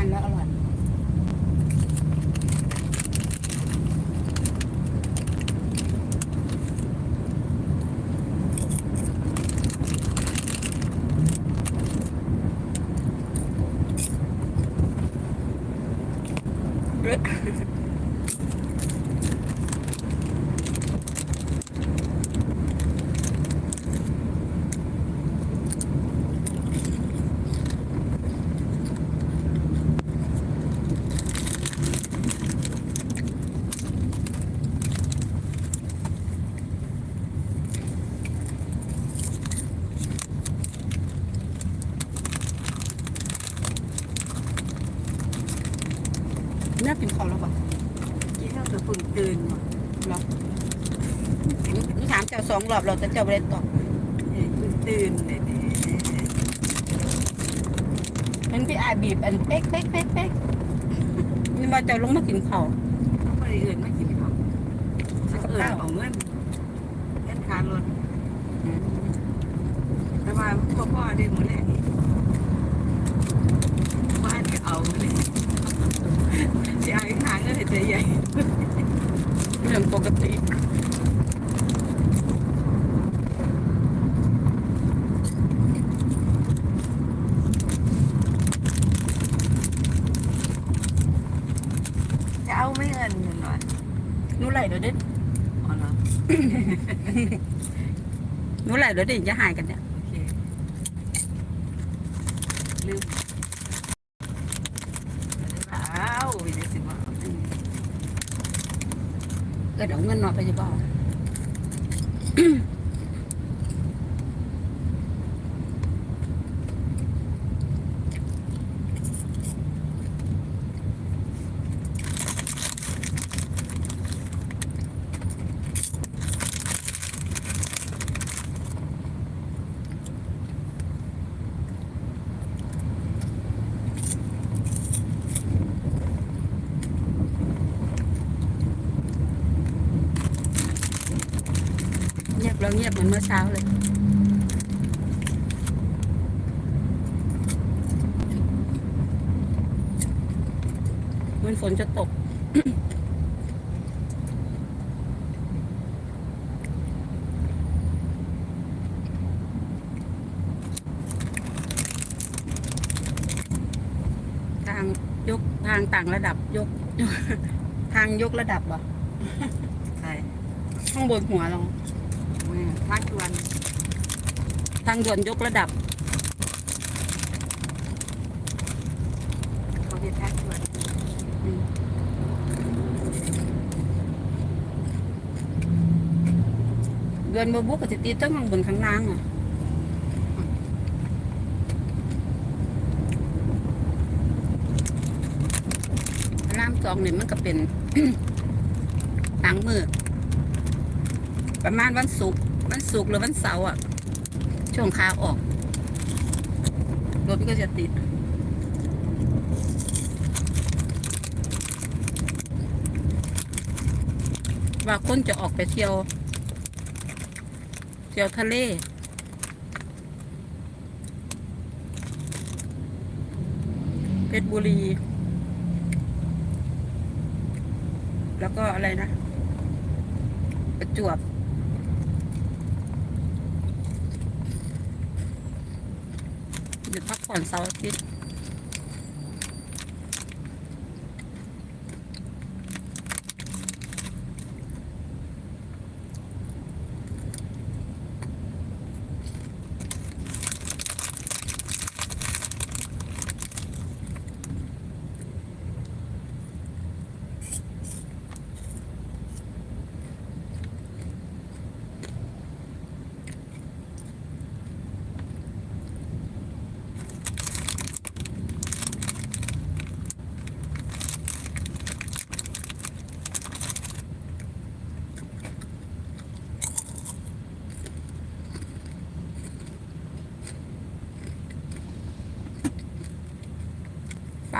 านแล้วอร่อย น่ากินของแล้วป่ะ กินเท่ากับฝุ่นตื่นหมด หรอหนูถามเจ้า สองรอบเราแต่เจ้าไม่ได้ตอบเอ้ยฝุ่นตื่นเลยเนี่ยเห็นพี่อายบีบอันเป๊กเป๊กเป๊กเป๊กนี่ว่าเจ้าลงมากินข้าวเขาไม่ได้เอื่นไม่กินเขาเขาเอื่นเอาเงินเงินคารถแต่ว่าพ่อพ่อได้หมดแล้วนี่ว่าจะเอาเลยจะเอาอีกหางเงินให้ใจใหญ่เรื่องปกติ จะเอาไม่เงินเงินหน่อย หนูไหลเดี๋ยวเด็ด อ๋อเหรอ หนูไหลเดี๋ยวเด็ดจะหายกันเนี่ยเคลืมอ้าววินาทีว่าเกิดเอาเงินหนอไปจะบอก เงียบแล้วเงียบเหมือนเมื่อเช้าเลยเหมันฝนจะตกทางยกทางต่างระดับยก ทางยกระดับเหรอใช่ข้างบนหัวเราแม่ พักวันทางด่วนยกระดับเขาจะพักวันเดือนบบุกก็จะตีตั้งข้างบนข้างล่างอะน้ำจองเนี่ยมันก็เป็นต่างมือประมาณวันศุกร์ วันศุกร์หรือวันเสาร์อะ ช่วงขาออก รถมันก็จะติด ว่าคนจะออกไปเที่ยว เที่ยวทะเลเพชรบุรี แล้วก็อะไรนะ ประจวบ หยุด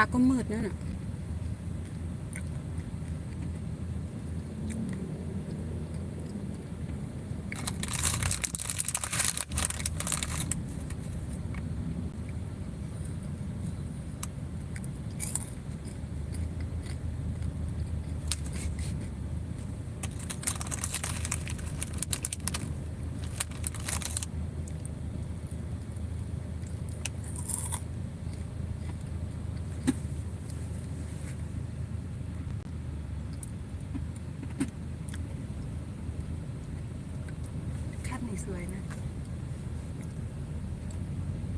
าร์อาก็มืดนั่นน่ะ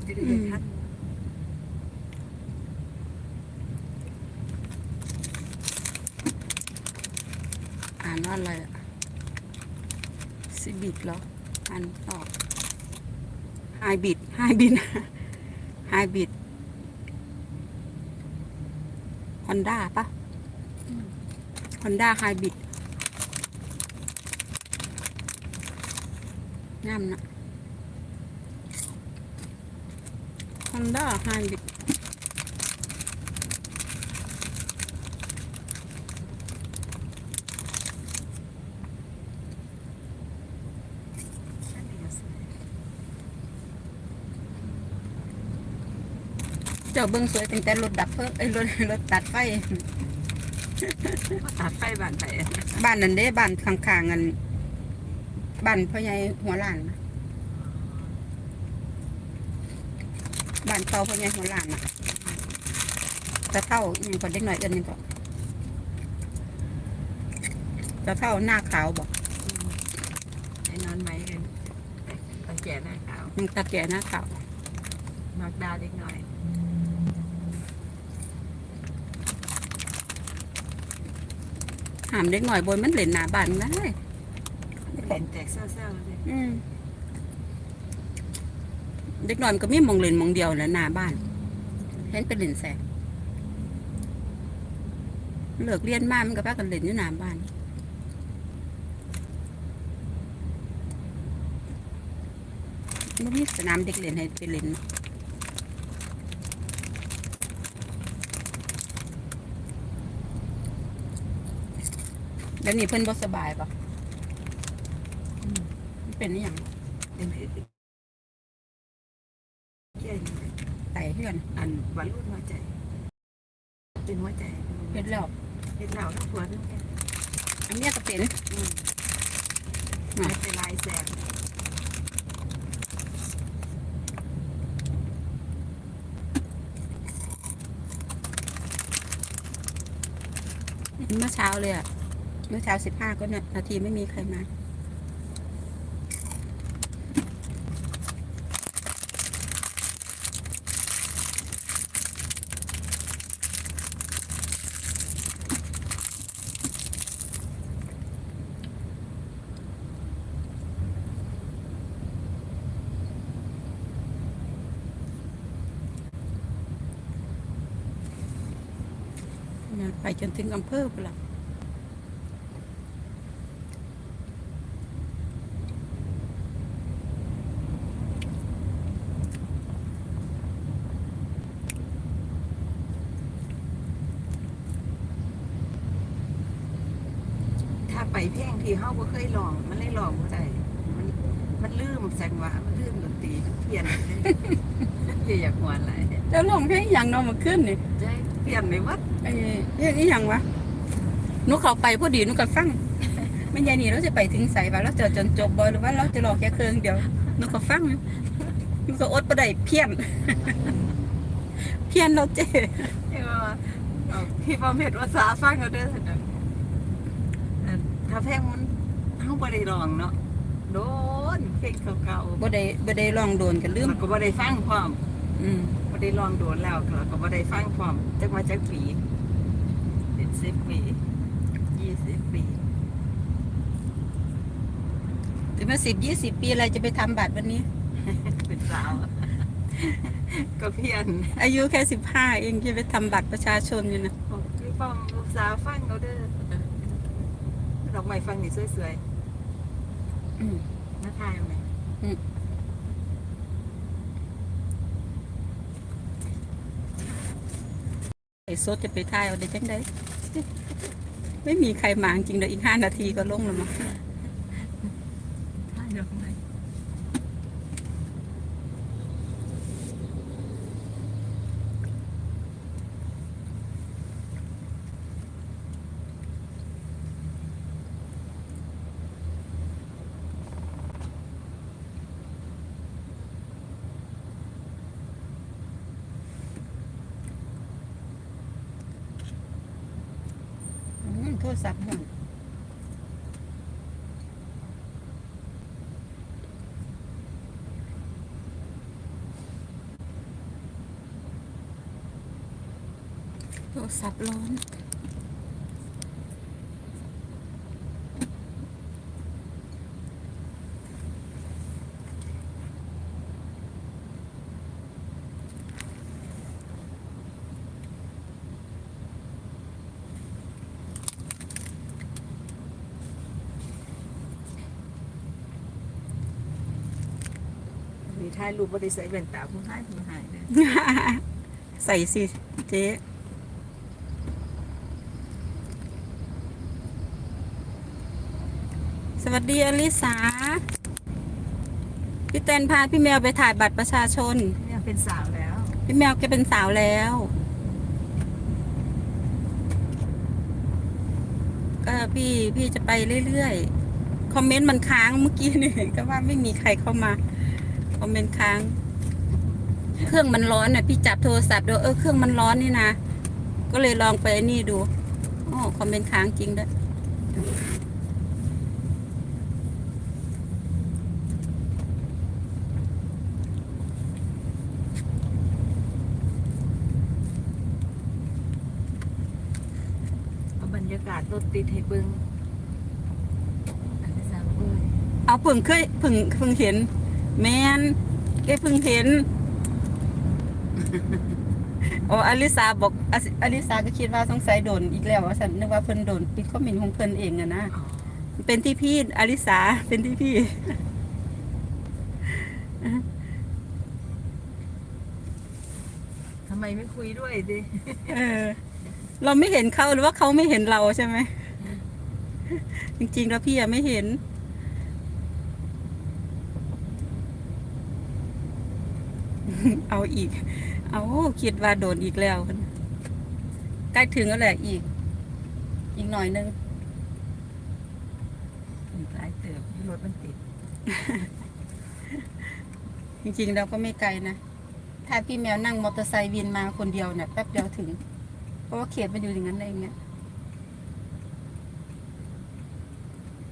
จะดูชัดอ่านอะไรอะซิบิดเหรออันต่อไฮบิดไฮบิดไฮบิดฮอนด้าปะฮอนด้าไฮบิด งามนะฮอนด้าไฮบิดอันนี้ก็สวยเจ้าเบิ้งสวยตั้งแต่รถดับเพลิงไอ้ยรถรถตัดไฟมาตัดไฟบ้านไปบ้านนั้นเด้บ้านข้างๆกัน บ้านพ่อใหญ่หัวหลานนะบ้านเก่าพ่อใหญ่หัวหลานนะจะเท่าอยังก่อนเด็กหน่อยเอินยังก่อนจะเท่าหน้าขาวบอกไอ้นอนไหมกันตะแก่หน้าขาวยังตาแก่หน้าขาวมักดาเล็กน้อยหามเด็กหน่อยบนมันเล่นหน้าบ้านได้ เล่นแตกเศร้าๆเลยอืมเด็กหน่อยมันก็มีหมองเล่นหมองเดียวแหละหน้าบ้าน เห็นเป็นเล่นแสงเลิกเรียนมามันก็พากันเล่นอยู่หน้าบ้าน มันมีสนามเด็กเล่นให้ไปเล่นเนาะแล้วนี่เพิ่นบ่สบายปะอืมมัน เป็นอหย่างเป็นเพศเก่งไตเพื่อนอันวันรุ่นหัวใจ เป็นหัวใจเฮ็ดแล้วเป็นเหล่าทั้งหัวทั้งแก่อันเนี้ยก็เป็นอืมไม่เป็นลายแสงเมื่อเช้าเลยอะเมื่อเช้าสิบห้าก็เนี่ยนาทีไม่มีใครมา ถึงอำเภอไปละถ้าไปเพลงที่เฮาบ่เคยลอง มันเลยลองบ่ได้มันมันลืมจังหวะมันลืมดนตรีมันเปลี่ยนไปเลย อย่าอยากหวนหลายจะลงเพลงอหย่างเนอนมาขึ้นนี่ใช่เปลี่ยนไปวัด ไอ้เพลงอีหยังวะหนูเขาไปพอดีหนูก็ฟังไม่ใช่นี่เราจะไปถึงใส่ว่าเราจะจนจบบอยหรือว่าเราจะรอแค่เครื่องเดียวหนูก็ฟังหนูก็อดบ่ได้เพี้ยน เพี้ยนเราเจ๊ที่ว่าเอาพี่ประเภทภาษาฟังเอาเด้อซั่นน่ะอันถ้าเพลงมันเฮาบ่ได้ลองเนาะโดนเพลงเก่าๆบ่ได้บ่ได้ลองโดนกันลืมก็บ่ได้ฟังพร้อม อืมบ่ได้ลองโดนแล้วก็ก็บ่ได้ฟังพร้อมจักมาจักปี เป็น10ปี20ปีถึงมาสิบยี่สิบปีอะไรจะไปทำบัตรวันนี้ เป็นสาว ก็เพียนอายุแค่สิบห้าเองจะไปทำบัตรประชาชนอยู่นะบอกพี่ป้อมลูกสาวฟังเอาเด้อดอกไม้ฟังนี่สวยอืมๆน่าทายไหม ไอ้ โซดจะไปท่ายเอาได้จังได้ ไม่มีใครมาจริงเดี๋ยวอีกห้านาทีก็ลงแล้วมั้ง โทรศัพท์ห่งโทรศัพท์ร้อน มีถ่ายรูปบ่ได้ใส่แว่นตาผู้ถ่ายผู้หายเนี่ยใส่สิเจ๊สวัสดีอลิสา พี่แตนพาพี่แมวไปถ่ายบัตรประชาชน เนี่ยเป็นสาวแล้ว พี่แมวแกเป็นสาวแล้ว ก็พี่พี่จะไปเรื่อยๆ คอมเมนต์มันค้างเมื่อกี้นี่ก็ว่าไม่มีใครเข้ามา คอมเมนต์ค้าง เครื่องมันร้อนน่ะพี่จับโทรศัพท์ดูเออเครื่องมันร้อนนี่นะ ก็เลยลองไปนี่ดูอ๋อคอมเมนต์ค้างจริงด้วยเอาบรรยากาศรถติดให้เบิ่งอันนี้สามเอ้ยเอาเพิ่งเคยเพิ่งเพิ่งเห็น แมนแกเพิ่งเห็น โอ้อลิสาบอกอลิอลิสาก็คิดว่าสงสัยโดนอีกแล้วว่าฉันนึกว่าเพิ่นโดนปิดคอมเมนต์ของเพิ่นเองอะนะอ๋อเป็นที่พี่อลิสาเป็นที่พี่ทำไมไม่คุยด้วยดิเออ เราไม่เห็นเขาหรือว่าเขาไม่เห็นเราใช่ไหมจริงๆแล้วพี่อะไม่เห็น เอาอีก เอาคิดว่าโดนอีกแล้วใกล้ถึงแล้วแหละอีก อีกหน่อยนึงอีกหลายเติบที่รถมันติด จริงๆเราก็ไม่ไกลนะ ถ้าพี่แมวนั่งมอเตอร์ไซค์วินมาคนเดียวเนี่ยแป๊บเดียวถึง เพราะว่าเขตมันอยู่อย่างนั้นเองเนี่ย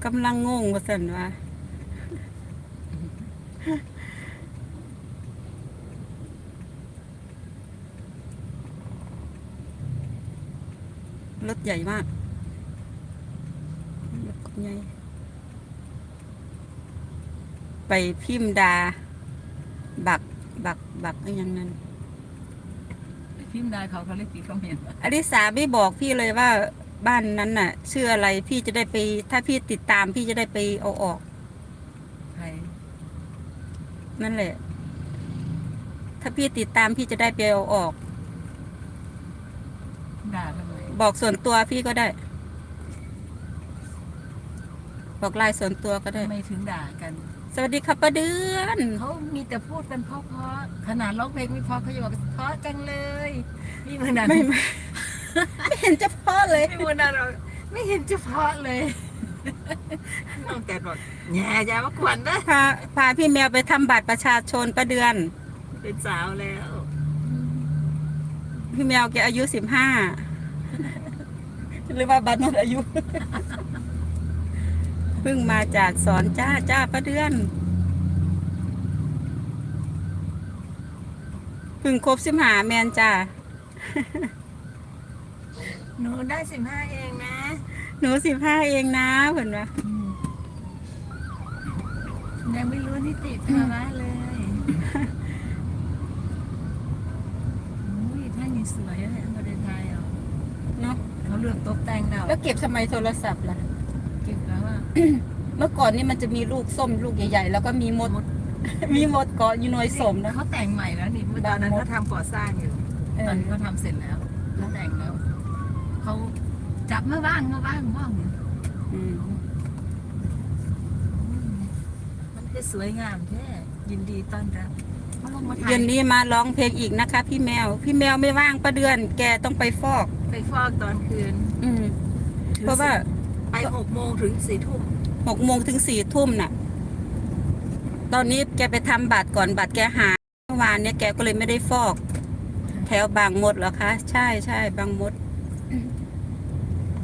กำลังงงว่าสันว่า รถใหญ่มากรถใหญ่ไปพิมพ์ดา บัก บัก บักอะไรอย่างนั้น พิมพ์ได้เขาเขาเรียกปีคอมเมนต์อลิสาไม่บอกพี่เลยว่าบ้านนั้นน่ะ ชื่ออะไรพี่จะได้ไป ถ้าพี่ติดตามพี่จะได้ไปเอาออก ใครนั่นแหละ ถ้าพี่ติดตามพี่จะได้ไปเอาออก ด่าทำไม บอกส่วนตัวพี่ก็ได้ บอกไลน์ส่วนตัวก็ได้ ทำไมถึงด่ากัน สวัสดีครับป้าเดือนเขามีแต่พูดกันเพราะๆขนาดร้องเพลงไม่เพราะเขาจะบอกเพราะจังเลยนี่มันนั้นไม่ไม่ ไม่เห็นจะพอเลยไม่มันนั้นหรอกไม่เห็นจะเพราะเลยน้องแกบอกแง่อยามากวนนะพาพาพี่แมวไปทำบัตรประชาชนป้าเดือน เป็นสาวแล้วพี่แมวแกอายุสิบห้า หรือว่าบัตรหมดอายุ เพิ่งมาจากสอนจ้าจ้าป้าเดือน เพิ่งครบสิบหาแมนจ้า หนูได้สิบห้าเองนะหนูสิบห้าเองนะเพิ่นว่ายังไม่รู้นิติภาวะเลยอุ้ยท่านยังสวยอะเนี่ยประเทศไทยอะ เนาะ เขาเลือกตกแต่งเราแล้วเก็บทำไมโทรศัพท์ล่ะ เก็บแล้วว่าเมื่อก่อนนี่มันจะมีลูกส้มลูกใหญ่ ๆ แล้วก็มีมด มีมดเกาะอยู่หน่วยสมนะเขาแต่งใหม่แล้วนี่ตอนนั้นเขาทำก่อสร้างอยู่เอตอนอนี้เขาทำเสร็จแล้วเขาแต่งแล้วเขาจับมาบ้างมาบ้างบ้างอืมมันคือสวยงามแท้ยินดีต้อนรับเขาลงมาถ่าเย็ยนนี้มาร้องเพลงอีกนะคะ พี่แมว พี่แมวไม่ว่างป้าเดือน แกต้องไปฟอก ไปฟอกตอนคืน อืมเพราะว่าไปหกโมงถึงสี่ทุ่มหกโมงถึงสี่ทุ่มน่ะ ตอนนี้แกไปทำบัตรก่อนบัตรแกหายเมื่อวานเนี่ยแกก็เลยไม่ได้ฟอก แถวบางมดเหรอคะ ใช่ใช่บางมด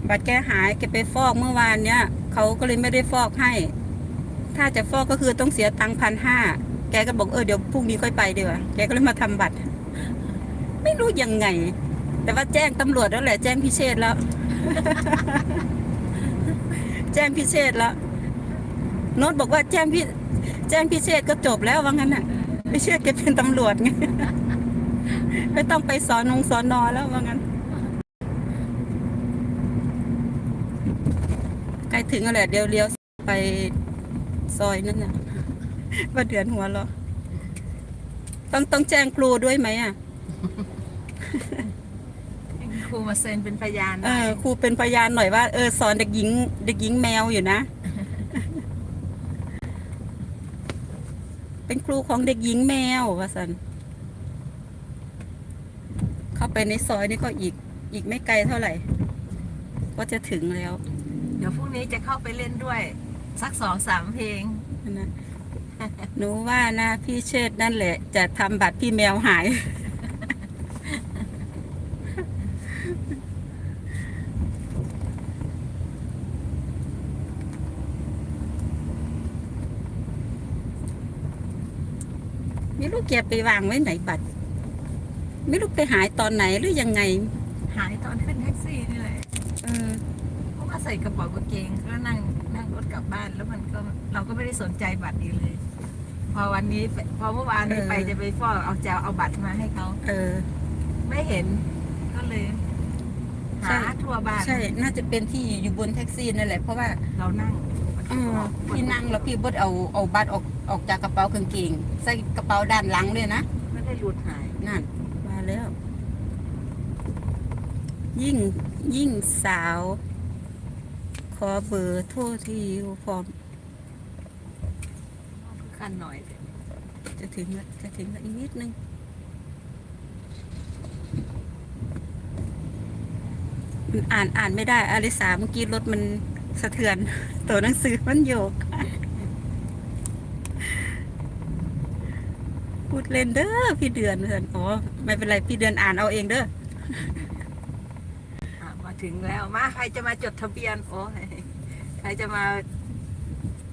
บัตรแกหายแกไปฟอกเมื่อวานเนี่ยเขาก็เลยไม่ได้ฟอกให้ ถ้าจะฟอกก็คือต้องเสียตังค์พันห้าแกก็บอกเออเดี๋ยวพรุ่งนี้ค่อยไปดีกว่าแกก็เลยมาทำบัตร ไม่รู้ยังไง แต่ว่าแจ้งตำรวจแล้วแหละแจ้งพิเชษแล้ว แจ้งพิเชษแล้วโน้ตบอกว่าแจ้งพี่แจ้งพิเชษก็จบแล้วว่างั้นน่ะพิเชษแกเป็นตำรวจไงไม่ต้องไปสอนนงสอนนอแล้วว่างั้นใกล้ถึงแล้วแหละเดี๋ยวเลี้ยวไปซอยนั่นน่ะว่าเดือนหัวเราต้องต้องแจ้งครูด้วยไหมอะ รูมาเซ็นเป็นพยานเออครูเป็นพยานหน่อยว่าเออสอนเด็กหญิง เด็กหญิงแมวอยู่นะ เป็นครูของเด็กหญิงแมวว่าสันเข้าไปในซอยนี่ก็อีกอีกไม่ไกลเท่าไหร่ ก็จะถึงแล้ว เดี๋ยวพรุ่งนี้จะเข้าไปเล่นด้วย สักสองสามเพลงนะหนูว่านะพี่เชษฐ์นั่นแหละ จะทำบัตรพี่แมวหาย ไม่รู้แกไปวางไว้ไหนบัตร ไม่รู้ไปหายตอนไหนหรือยังไง หายตอนขึ้นแท็กซี่นี่แหละเออเพราะว่าใส่กระเป๋ากางเกงก็นั่งนั่งรถกลับบ้านแล้วมันก็เราก็ไม่ได้สนใจบัตรอีกเลย พอวันนี้ไปพอเมื่อวานนี้เออไปจะไปฟอกเอาแจวเอาบัตรมาให้เขาเออ ไม่เห็นก็เลย ใช่ หาทั่วบ้านใช่ น่าจะเป็นที่อยู่บนแท็กซี่นั่นแหละเพราะว่าเรานั่งเออพี่นั่งแล้วพี่บดเอาเอาบัตรออก ออกจากกระเป๋ากางเกงใส่กระเป๋าด้านหลังเลยนะไม่ได้หลุดหายนั่นมาแล้ว ยิ่งยิ่งสาว ขอเบอร์โทรที่อยู่พร้อมขั้นหน่อยจะถึงแล้วจะถึงแล้วอีกนิดนึงมันอ่านอ่านไม่ได้อลิสาเมื่อกี้รถมันสะเทือน ตัวหนังสือมันโยก พูดเล่นเด้อพี่เดือนเพื่อนอ๋อไม่เป็นไรพี่เดือนอ่านเอาเองเด้ออะมาถึงแล้วมาใครจะมาจดทะเบียนโอ้ยใครจะมา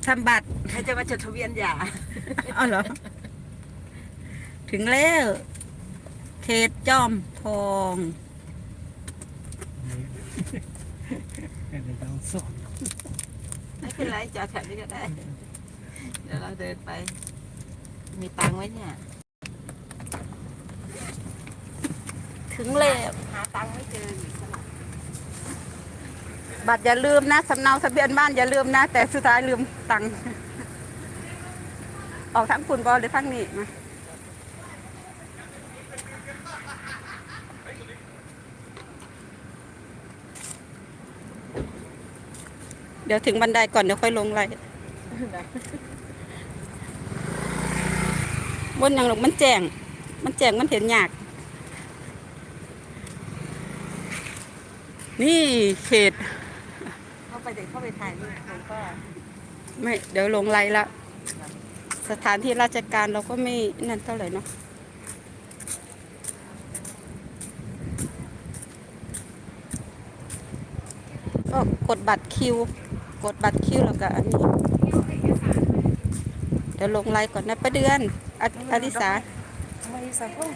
ทำบัตรใครจะมาจดทะเบียนหย่าเอาเหรอ ถึงแล้ว เขตจอมทองเดี๋ยวเราสอนไม่เป็นไรจอดแถวนี้ก็ได้ เดี๋ยวเราเดินไป มีตังค์ไว้เนี่ย ถึงแล้วหาตังค์ไม่เจออยู่สลับบัตรอย่าลืมนะสำเนาทะเบียนบ้านอย่าลืมนะ แต่สุดท้ายลืมตังค์ออกทั้งคุณบอลหรือทั้งนี้มาเดี๋ยวถึงบันไดก่อนเดี๋ยวค่อยลงไรบนอย่างหรอกมันแจ้งมันแจ้งมันเห็นยาก นี่เขต เข้าไปเด็กเข้าไปถ่ายรูปผมก็ไม่เดี๋ยวลงไลน์ละ สถานที่ราชการเราก็ไม่นั่นเท่าไหร่เนาะก็กดบัตรคิว กดบัตรคิวแล้วก็อันนี้ เดี๋ยวลงไลน์ก่อนนะประเดือนออลิสาไม่สักคน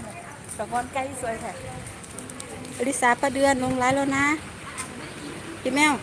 ตะกอนใกล้สวยแท้อลิสาประเดือนลงไลน์แล้วนะ พี่แมว